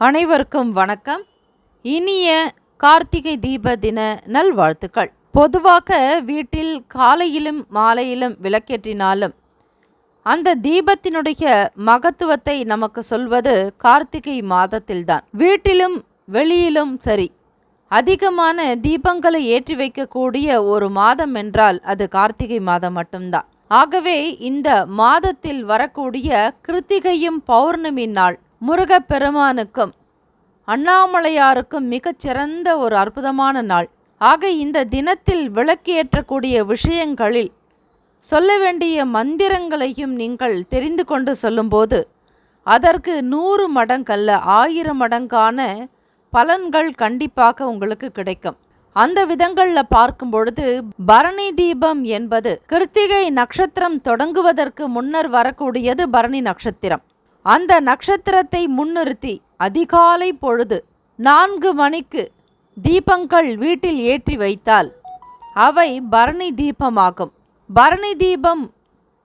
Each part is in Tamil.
அனைவருக்கும் வணக்கம். இனிய கார்த்திகை தீப தின நல்வாழ்த்துக்கள். பொதுவாக வீட்டில் காலையிலும் மாலையிலும் விளக்கேற்றினாலும் அந்த தீபத்தினுடைய மகத்துவத்தை நமக்கு சொல்வது கார்த்திகை மாதத்தில்தான். வீட்டிலும் வெளியிலும் சரி அதிகமான தீபங்களை ஏற்றி வைக்கக்கூடிய ஒரு மாதம் என்றால் அது கார்த்திகை மாதம் மட்டும்தான். ஆகவே இந்த மாதத்தில் வரக்கூடிய கிருத்திகையும் பௌர்ணமி நாள் முருகப்பெருமானுக்கும் அண்ணாமலையாருக்கும் மிகச்சிறந்த ஒரு அற்புதமான நாள். ஆக இந்த தினத்தில் விளக்கேற்றக்கூடிய விஷயங்களில் சொல்ல வேண்டிய மந்திரங்களையும் நீங்கள் தெரிந்து கொண்டு சொல்லும்போது அதற்கு நூறு மடங்கல்ல ஆயிரம் மடங்கான பலன்கள் கண்டிப்பாக உங்களுக்கு கிடைக்கும். அந்த விதங்களில் பார்க்கும் பொழுது பரணி தீபம் என்பது கிருத்திகை நட்சத்திரம் தொடங்குவதற்கு முன்னர் வரக்கூடியது பரணி நட்சத்திரம். அந்த நட்சத்திரத்தை முன்னிறுத்தி அதிகாலை பொழுது நான்கு மணிக்கு தீபங்கள் வீட்டில் ஏற்றி வைத்தால் அவை பரணி தீபமாகும். பரணி தீபம்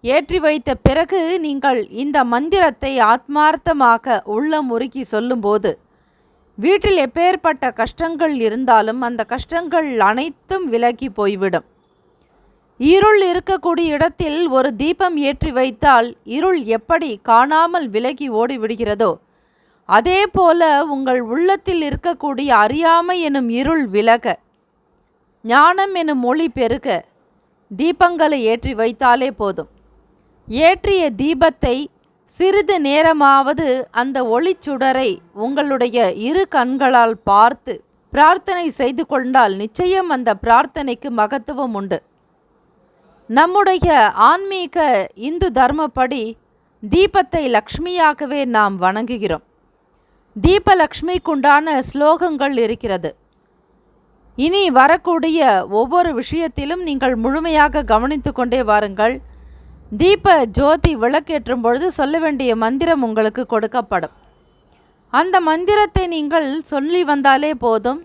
ஏற்றி வைத்த பிறகு நீங்கள் இந்த மந்திரத்தை ஆத்மார்த்தமாக உள்ளம் உருக்கி சொல்லும்போது வீட்டில் எப்பேற்பட்ட கஷ்டங்கள் இருந்தாலும் அந்த கஷ்டங்கள் அனைத்தும் விலகி போய்விடும். இருள் இருக்கக்கூடிய இடத்தில் ஒரு தீபம் ஏற்றி வைத்தால் இருள் எப்படி காணாமல் விலகி ஓடிவிடுகிறதோ அதே போல உங்கள் உள்ளத்தில் இருக்கக்கூடிய அறியாமை எனும் இருள் விலக ஞானம் எனும் மொழி பெருக தீபங்களை ஏற்றி வைத்தாலே போதும். ஏற்றிய தீபத்தை சிறிது நேரமாவது அந்த ஒளிச்சுடரை உங்களுடைய இரு கண்களால் பார்த்து பிரார்த்தனை செய்து கொண்டால் நிச்சயம் அந்த பிரார்த்தனைக்கு மகத்துவம் உண்டு. நம்முடைய ஆன்மீக இந்து தர்மப்படி தீபத்தை லக்ஷ்மியாகவே நாம் வணங்குகிறோம். தீபலக்ஷ்மிக்குண்டான ஸ்லோகங்கள் இருக்கிறது. இனி வரக்கூடிய ஒவ்வொரு விஷயத்திலும் நீங்கள் முழுமையாக கவனித்து கொண்டே வாருங்கள். தீப ஜோதி விளக்கேற்றும் பொழுது சொல்ல வேண்டிய மந்திரம் உங்களுக்கு கொடுக்கப்படும். அந்த மந்திரத்தை நீங்கள் சொல்லி வந்தாலே போதும்.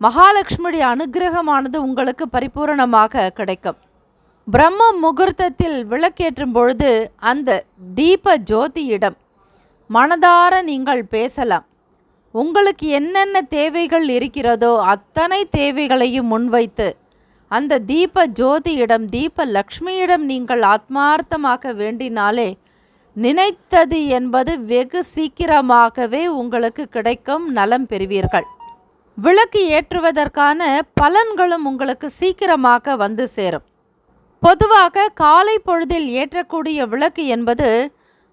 மகாலட்சுமியுடைய அனுகிரகமானது உங்களுக்கு பரிபூரணமாக கிடைக்கும். பிரம்ம முகூர்த்தத்தில் விளக்கேற்றும் பொழுது அந்த தீப ஜோதியிடம் மனதார நீங்கள் பேசலாம். உங்களுக்கு என்னென்ன தேவைகள் இருக்கிறதோ அத்தனை தேவைகளையும் முன்வைத்து அந்த தீப ஜோதியிடம் தீப லக்ஷ்மியிடம் நீங்கள் ஆத்மார்த்தமாக வேண்டினாலே நினைத்தது என்பது வெகு சீக்கிரமாகவே உங்களுக்கு கிடைக்கும் நலம் பெறுவீர்கள். விளக்கு ஏற்றுவதற்கான பலன்களும் உங்களுக்கு சீக்கிரமாக வந்து சேரும். பொதுவாக காலை பொழுதில் ஏற்றக்கூடிய விளக்கு என்பது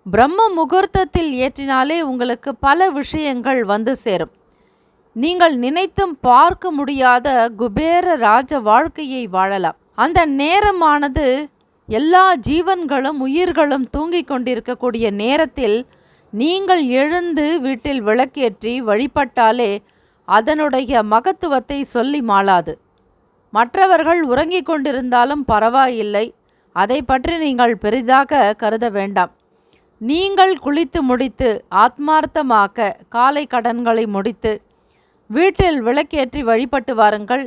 பிரம்ம முகூர்த்தத்தில் ஏற்றினாலே உங்களுக்கு பல விஷயங்கள் வந்து சேரும். நீங்கள் நினைத்தும் பார்க்க முடியாத குபேர ராஜ வாழ்க்கையை வாழலாம். அந்த நேரமானது எல்லா ஜீவன்களும் உயிர்களும் தூங்கிக் கொண்டிருக்கக்கூடிய நேரத்தில் நீங்கள் எழுந்து வீட்டில் விளக்கேற்றி வழிபட்டாலே அதனுடைய மகத்துவத்தை சொல்லி மாளாது. மற்றவர்கள் உறங்கிக் கொண்டிருந்தாலும் பரவாயில்லை. அதை பற்றி நீங்கள் பெரிதாக கருத வேண்டாம். நீங்கள் குளித்து முடித்து ஆத்மார்த்தமாக்க காலை கடன்களை முடித்து வீட்டில் விளக்கேற்றி வழிபட்டு வாருங்கள்.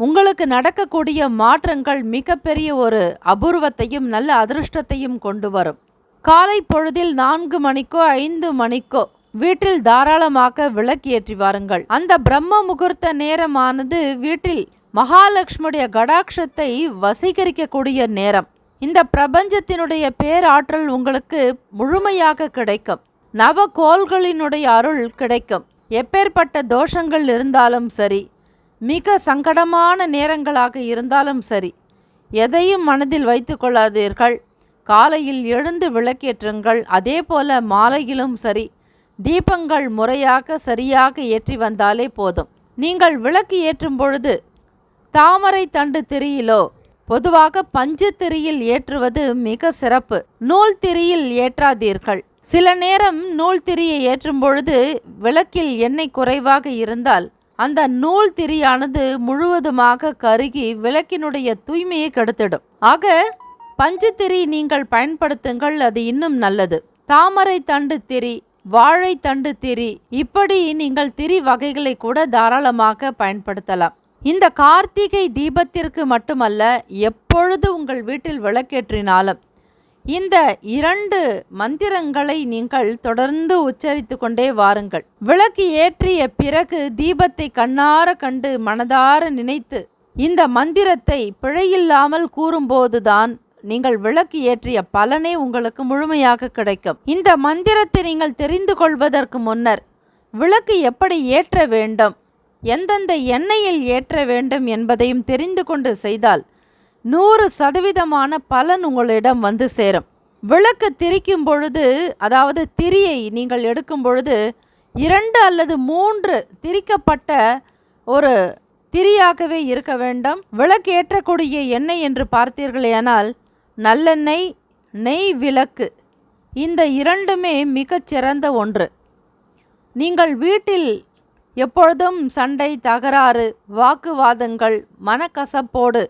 உங்களுக்கு நடக்கக்கூடிய மாற்றங்கள் மிகப்பெரிய ஒரு அபூர்வத்தையும் நல்ல அதிர்ஷ்டத்தையும் கொண்டு வரும். காலை பொழுதில் நான்கு மணிக்கோ ஐந்து மணிக்கோ வீட்டில் தாராளமாக விளக்கேற்றி வாருங்கள். அந்த பிரம்ம முகூர்த்த நேரமானது வீட்டில் மகாலட்சுமியுடைய கடாட்சத்தை வசீகரிக்கக்கூடிய நேரம். இந்த பிரபஞ்சத்தினுடைய பேராற்றல் உங்களுக்கு முழுமையாக கிடைக்கும். நவகோள்களினுடைய அருள் கிடைக்கும். எப்பேற்பட்ட தோஷங்கள் இருந்தாலும் சரி மிக சங்கடமான நேரங்களாக இருந்தாலும் சரி எதையும் மனதில் வைத்து கொள்ளாதீர்கள். காலையில் எழுந்து விளக்கேற்றுங்கள். அதே போல மாலையிலும் சரி தீபங்கள் முறையாக சரியாக ஏற்றி வந்தாலே போதும். நீங்கள் விளக்கு ஏற்றும் பொழுது தாமரை தண்டு திரியிலோ? பொதுவாக பஞ்சு திரியில் ஏற்றுவது மிக சிறப்பு. நூல் திரியில் ஏற்றாதீர்கள். சில நேரம் நூல் திரியை ஏற்றும் பொழுது விளக்கில் எண்ணெய் குறைவாக இருந்தால் அந்த நூல் திரியானது முழுவதுமாக கருகி விளக்கினுடைய தூய்மையை கெடுத்திடும். ஆக பஞ்சு திரி நீங்கள் பயன்படுத்துங்கள் அது இன்னும் நல்லது. தாமரை தண்டு திரி வாழை தண்டு திரி இப்படி நீங்கள் திரி வகைகளை கூட தாராளமாக பயன்படுத்தலாம். இந்த கார்த்திகை தீபத்திற்கு மட்டுமல்ல எப்பொழுது உங்கள் வீட்டில் விளக்கேற்றினாலும் இந்த இரண்டு மந்திரங்களை நீங்கள் தொடர்ந்து உச்சரித்து கொண்டே வாருங்கள். விளக்கு ஏற்றிய பிறகு தீபத்தை கண்ணார கண்டு மனதார நினைத்து இந்த மந்திரத்தை பிழையில்லாமல் கூறும்போதுதான் நீங்கள் விளக்கு ஏற்றிய பலனே உங்களுக்கு முழுமையாக கிடைக்கும். இந்த மந்திரத்தை நீங்கள் தெரிந்து கொள்வதற்கு முன்னர் விளக்கு எப்படி ஏற்ற வேண்டும்? எந்தெந்த எண்ணெயில் ஏற்ற வேண்டும் என்பதையும் தெரிந்து கொண்டு செய்தால் நூறு சதவீதமான பலன் உங்களிடம் வந்து சேரும். விளக்கு திரிக்கும் பொழுது அதாவது திரியை நீங்கள் எடுக்கும் பொழுது இரண்டு அல்லது மூன்று திரிக்கப்பட்ட ஒரு திரியாகவே இருக்க வேண்டும். விளக்கு ஏற்றக்கூடிய எண்ணெய் என்று பார்த்தீர்களேயானால் நல்லெண்ணெய் நெய் விளக்கு இந்த இரண்டுமே மிகச் சிறந்த ஒன்று. நீங்கள் வீட்டில் எப்பொழுதும் சண்டை தகராறு வாக்குவாதங்கள் மனக்கசப்போடு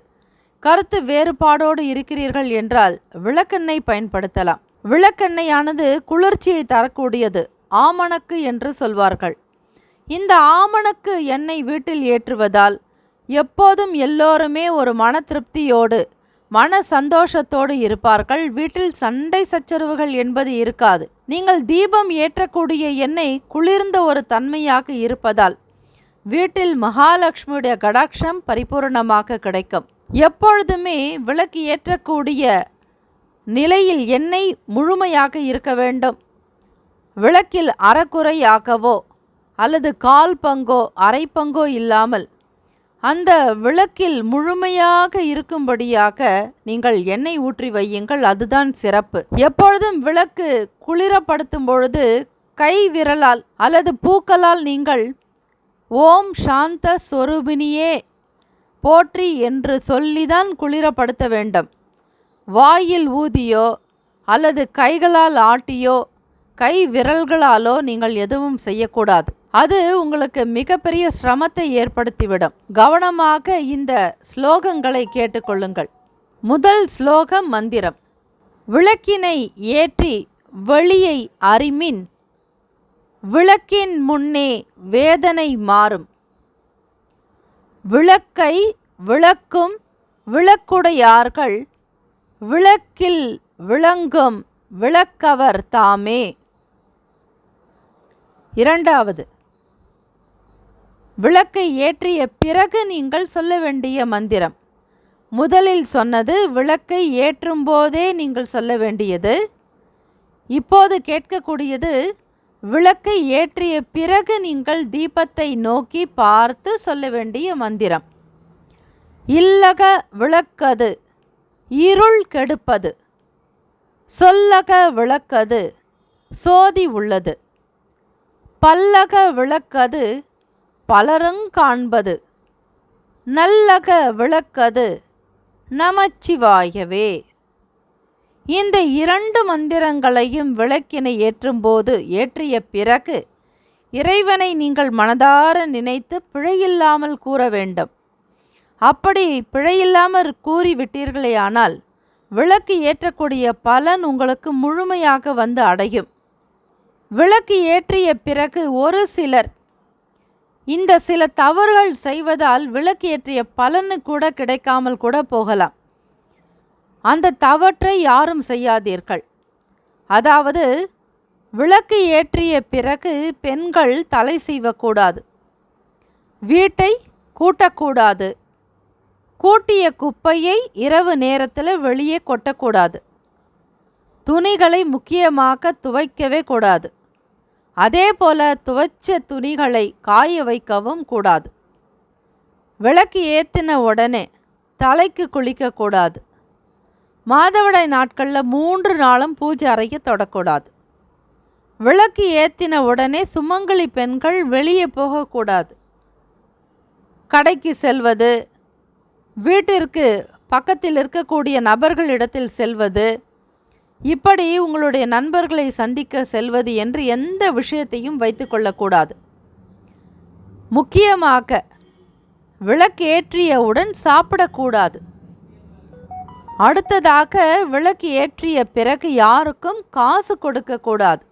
கருத்து வேறுபாடோடு இருக்கிறீர்கள் என்றால் விளக்கெண்ணெய் பயன்படுத்தலாம். விளக்கெண்ணெயானது குளிர்ச்சியை தரக்கூடியது ஆமணக்கு என்று சொல்வார்கள். இந்த ஆமணக்கு எண்ணெய் வீட்டில் ஏற்றுவதால் எப்போதும் எல்லோருமே ஒரு மன திருப்தியோடு மன சந்தோஷத்தோடு இருப்பார்கள். வீட்டில் சண்டை சச்சரவுகள் என்பது இருக்காது. நீங்கள் தீபம் ஏற்றக்கூடிய எண்ணெய் குளிர்ந்த ஒரு தன்மையாக இருப்பதால் வீட்டில் மகாலட்சுமியுடைய கடாட்சம் பரிபூரணமாக கிடைக்கும். எப்பொழுதுமே விளக்கு ஏற்றக்கூடிய நிலையில் எண்ணெய் முழுமையாக இருக்க வேண்டும். விளக்கில் அறக்குறையாகவோ அல்லது கால் பங்கோ அரை பங்கோ இல்லாமல் அந்த விளக்கில் முழுமையாக இருக்கும்படியாக நீங்கள் எண்ணெய் ஊற்றி வையுங்கள் அதுதான் சிறப்பு. எப்பொழுதும் விளக்கு குளிரப்படுத்தும் பொழுது கை விரலால் அல்லது பூக்களால் நீங்கள் ஓம் சாந்த சொரூபினியே போற்றி என்று சொல்லிதான் குளிரப்படுத்த வேண்டும். வாயில் ஊதியோ அல்லது கைகளால் ஆட்டியோ கை விரல்களாலோ நீங்கள் எதுவும் செய்யக்கூடாது. அது உங்களுக்கு மிகப்பெரிய சிரமத்தை ஏற்படுத்திவிடும். கவனமாக இந்த ஸ்லோகங்களை கேட்டுக்கொள்ளுங்கள். முதல் ஸ்லோகம் மந்திரம். விளக்கினை ஏற்றி வெளியை அறிமின் விளக்கின் முன்னே வேதனை மாறும். விளக்கை விளக்கும் விளக்குடையார்கள். விளக்கில் விளங்கும் விளக்கவர் தாமே. இரண்டாவது. விளக்கை ஏற்றிய பிறகு நீங்கள் சொல்ல வேண்டிய மந்திரம். முதலில் சொன்னது விளக்கை ஏற்றும் போதே நீங்கள் சொல்ல வேண்டியது. இப்போது கேட்கக்கூடியது விளக்கை ஏற்றிய பிறகு நீங்கள் தீபத்தை நோக்கி பார்த்து சொல்ல வேண்டிய மந்திரம். இல்லக விளக்கது இருள் கெடுப்பது. சொல்லக விளக்கது சோதி உள்ளது. பல்லக விளக்கது பலருங் காண்பது நல்லக விளக்கது நமச்சிவாயவே. இந்த இரண்டு மந்திரங்களையும் விளக்கினை ஏற்றும்போது ஏற்றிய பிறகு இறைவனை நீங்கள் மனதார நினைத்து பிழையில்லாமல் கூற வேண்டும். அப்படி பிழையில்லாமல் கூறிவிட்டீர்களேயானால் விளக்கு ஏற்றக்கூடிய பலன் உங்களுக்கு முழுமையாக வந்து அடையும். விளக்கு ஏற்றிய பிறகு ஒரு சிலர் இந்த சில தவறுகள் செய்வதால் விளக்கு ஏற்றிய பலனு கூட கிடைக்காமல் கூட போகலாம். அந்த தவற்றை யாரும் செய்யாதீர்கள். அதாவது விளக்கு ஏற்றிய பிறகு பெண்கள் தலை செய்வக்கூடாது வீட்டை கூட்டக்கூடாது. கூட்டிய குப்பையை இரவு நேரத்தில் வெளியே கொட்டக்கூடாது. துணிகளை முக்கியமாக துவைக்கவே கூடாது. அதே போல துவைச்ச துணிகளை காய வைக்கவும் கூடாது. விளக்கு ஏற்றின உடனே தலைக்கு குளிக்கக்கூடாது. மாதவிடாய் நாட்களில் மூன்று நாளும் பூஜை அறைய தொடக்கூடாது. விளக்கு ஏற்றின உடனே சுமங்கலி பெண்கள் வெளியே போகக்கூடாது. கடைக்கு செல்வது வீட்டிற்கு பக்கத்தில் இருக்கக்கூடிய நபர்களிடத்தில் செல்வது இப்படி உங்களுடைய நண்பர்களை சந்திக்க செல்வது என்று எந்த விஷயத்தையும் வைத்துக்கொள்ளக்கூடாது முக்கியமாக விளக்கேற்றியவுடன் சாப்பிடக்கூடாது. அடுத்ததாக விளக்கு ஏற்றிய பிறகு யாருக்கும் காசு கொடுக்கக்கூடாது.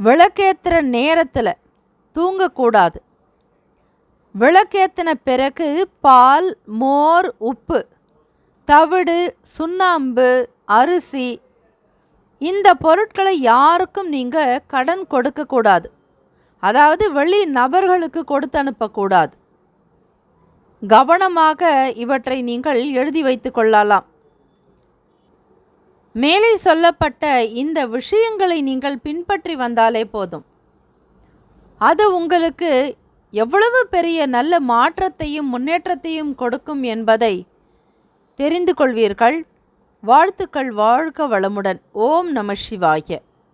விளக்கேற்றுற நேரத்தில் தூங்கக்கூடாது. விளக்கேற்றின பிறகு பால் மோர் உப்பு தவிடு சுண்ணாம்பு அரிசி. இந்த பொருட்களை யாருக்கும் நீங்கள் கடன் கொடுக்கக்கூடாது அதாவது வெளி நபர்களுக்கு கொடுத்து அனுப்பக்கூடாது கவனமாக இவற்றை நீங்கள் எழுதி வைத்து கொள்ளலாம். மேலே சொல்லப்பட்ட இந்த விஷயங்களை நீங்கள் பின்பற்றி வந்தாலே போதும். அது உங்களுக்கு எவ்வளவு பெரிய நல்ல மாற்றத்தையும் முன்னேற்றத்தையும் கொடுக்கும் என்பதை தெரிந்து கொள்வீர்கள். வாழ்த்துக்கள் வாழ்க வளமுடன். ஓம் நம சிவாய.